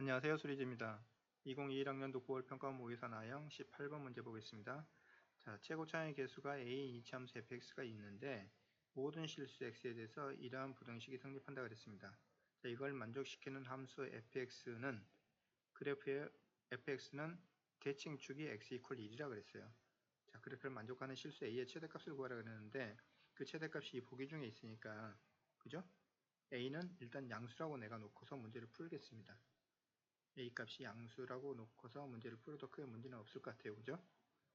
안녕하세요 수리지입니다. 2021학년도 9월 평가 모의사 나형 18번 문제 보겠습니다. 자 최고차의 개수가 a 이치함수 fx가 있는데 모든 실수 x에 대해서 이러한 부등식이 성립한다 그랬습니다. 자, 이걸 만족시키는 함수 fx는 그래프의 fx는 대칭축이 x 이퀄 1이라 그랬어요. 자 그래프를 만족하는 실수 a의 최대값을 구하라 그랬는데 그 최대값이 이 보기 중에 있으니까 그죠? a는 일단 양수라고 내가 놓고서 문제를 풀겠습니다 a 값이 양수라고 놓고서 문제를 풀어도 크게 문제는 없을 것 같아요. 그죠?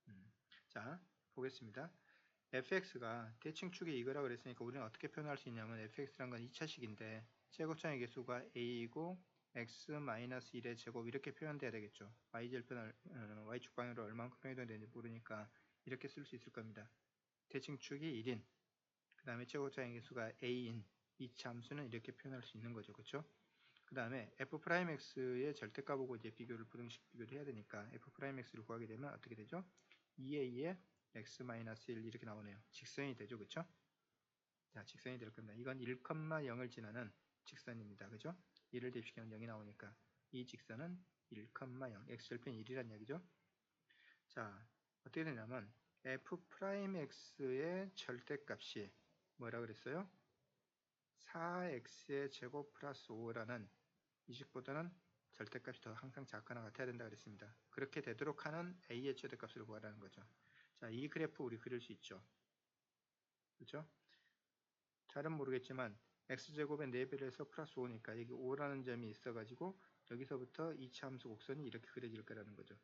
음. 자, 보겠습니다. fx가 대칭 축의 이거라 그랬으니까 우리는 어떻게 표현할 수 있냐면 fx란 건 2차식인데 제곱장의 개수가 a이고 x-1의 제곱 이렇게 표현돼야 되겠죠. y절편을 어, y축 방향으로 얼만큼 표현해야 되는지 모르니까 이렇게 쓸 수 있을 겁니다. 대칭축이 1인 그 다음에 제곱장의 개수가 a인 이차 함수는 이렇게 표현할 수 있는 거죠. 그렇죠? 그 다음에 f'x의 절대값하고 이제 비교를 부등식 비교를 해야 되니까 f'x를 구하게 되면 어떻게 되죠? 2a의 x-1 이렇게 나오네요. 직선이 되죠. 그쵸? 자, 직선이 될 겁니다. 이건 1,0을 지나는 직선입니다. 그죠? 1을 대입시키면 0이 나오니까 이 직선은 1,0 x절편 1이란 얘기죠. 자, 어떻게 되냐면 f'x의 절대값이 뭐라 그랬어요? 4x의 제곱 플러스 5라는 이식보다는 절대값이 더 항상 작거나 같아야 된다 그랬습니다. 그렇게 되도록 하는 a의 최대값을 구하라는 거죠. 자, 이 그래프 우리 그릴 수 있죠. 그렇죠? 잘은 모르겠지만 x제곱의 4배를 해서 플러스 5니까 여기 5라는 점이 있어가지고 여기서부터 2차 함수 곡선이 이렇게 그려질 거라는 거죠.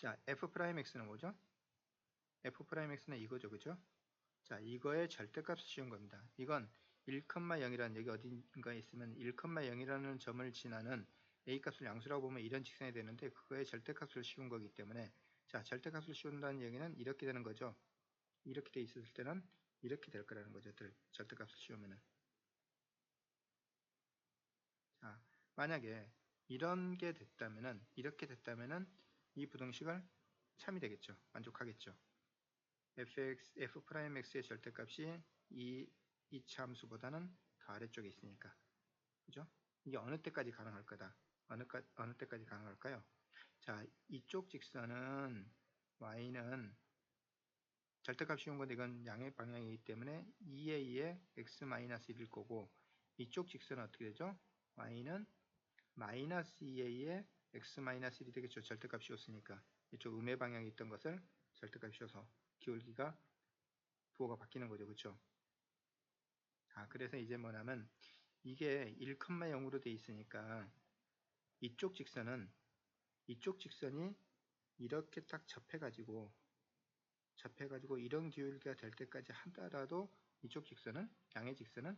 자, f'x는 뭐죠? f'x는 이거죠. 그죠? 자, 이거의 절대값을 씌운 겁니다. 이건 1,0이라는 여기 어딘가에 있으면 1,0이라는 점을 지나는 a 값을 양수라고 보면 이런 직선이 되는데 그거의 절대값을 씌운 거기 때문에 자 절대값을 씌운다는 얘기는 이렇게 되는 거죠. 이렇게 돼 있었을 때는 이렇게 될 거라는 거죠. 절대값을 씌우면은 자 만약에 이런 게 됐다면은 이렇게 됐다면은 이 부등식을 참이 되겠죠. 만족하겠죠. Fx, f'x의 절대값이 이 이차 함수보다는 더 아래쪽에 있으니까. 그죠? 이게 어느 때까지 가능할 거다. 어느, 어느 때까지 가능할까요? 자, 이쪽 직선은 y는 절대값 쉬운 건데 이건 양의 방향이기 때문에 2a의 x-1일 거고 이쪽 직선은 어떻게 되죠? y는 마이너스 2a의 x-1이 되겠죠. 절대값 씌웠으니까 이쪽 음의 방향이 있던 것을 절대값 씌워서 기울기가 부호가 바뀌는 거죠. 그렇죠? 아, 그래서 이제 뭐냐면 이게 1,0으로 돼 있으니까 이쪽 직선은 이쪽 직선이 이렇게 딱 접해가지고 접해가지고 이런 기울기가 될 때까지 하더라도 이쪽 직선은 양의 직선은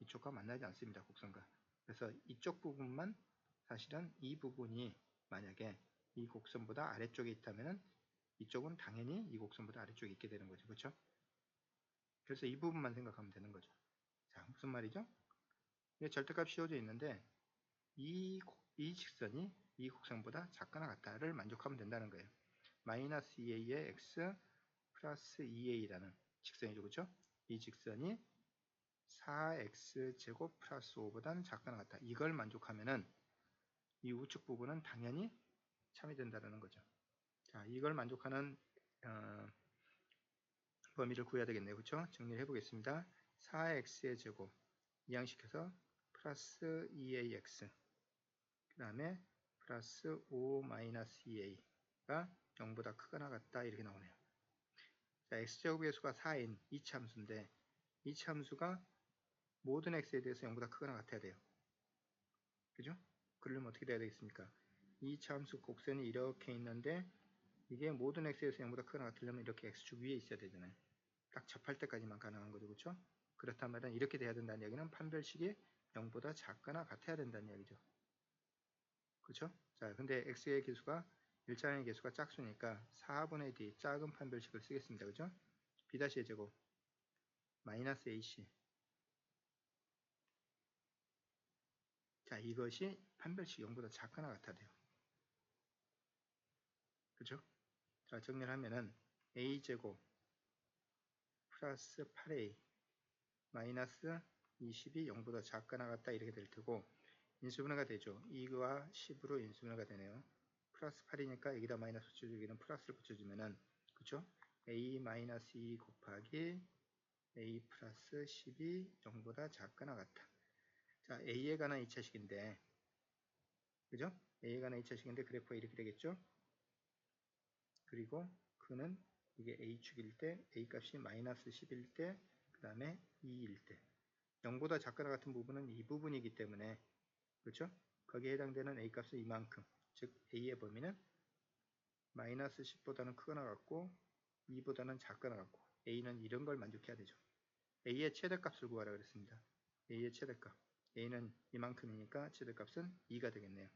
이쪽과 만나지 않습니다. 곡선과. 그래서 이쪽 부분만 사실은 이 부분이 만약에 이 곡선보다 아래쪽에 있다면 이쪽은 당연히 이 곡선보다 아래쪽에 있게 되는 거죠. 그렇죠? 그래서 이 부분만 생각하면 되는 거죠. 자, 무슨 말이죠? 절대값 씌워져 있는데 이, 이 직선이 이 곡선보다 작거나 같다를 만족하면 된다는 거예요. 마이너스 2a의 x 플러스 2a라는 직선이죠. 그렇죠? 이 직선이 4x 제곱 플러스 5보다는 작거나 같다. 이걸 만족하면은 이 우측 부분은 당연히 참이 된다는 거죠. 자, 이걸 만족하는 어, 범위를 구해야 되겠네요. 그렇죠? 정리를 해보겠습니다. 4x의 제곱 이항시켜서 플러스 2ax 그 다음에 플러스 5-2a가 0보다 크거나 같다 이렇게 나오네요. 자, x제곱의 수가 4인 이차 함수인데 이차 함수가 모든 x에 대해서 0보다 크거나 같아야 돼요. 그죠? 그러려면 어떻게 돼야 되겠습니까? 이차 함수 곡선이 이렇게 있는데 이게 모든 x에서 0보다 크거나 같으려면 이렇게 x축 위에 있어야 되잖아요. 딱 접할 때까지만 가능한 거죠. 그렇죠? 그렇다면 이렇게 돼야 된다는 얘기는 판별식이 0보다 작거나 같아야 된다는 얘기죠. 그렇죠? 자, 근데 x의 개수가 1차량의 개수가 짝수니까 4분의 d 작은 판별식을 쓰겠습니다. 그죠? b-의 제곱 마이너스 ac 자, 이것이 판별식 0보다 작거나 같아야 돼요. 그죠? 자, 정리를 하면은 a제곱 플러스 8a 마이너스 20이 0보다 작거나 같다 이렇게 될 테고 인수분해가 되죠. 2와 10으로 인수분해가 되네요. 플러스 8이니까 여기다 마이너스 붙여주고 여기는 플러스를 붙여주면은 그쵸? a 마이너스 2 곱하기 a 플러스 10이 0보다 작거나 같다. 자, a에 관한 2차식인데 그죠? a에 관한 2차식인데 그래프가 이렇게 되겠죠? 그리고 그는 이게 a축일 때 a 값이 마이너스 10일 때 그 다음에 2일 때 0보다 작거나 같은 부분은 이 부분이기 때문에 그렇죠? 거기에 해당되는 a 값은 이만큼 즉 a의 범위는 마이너스 10보다는 크거나 같고 2보다는 작거나 같고 a는 이런 걸 만족해야 되죠. a의 최대값을 구하라 그랬습니다. a의 최대값 a는 이만큼이니까 최대값은 2가 되겠네요.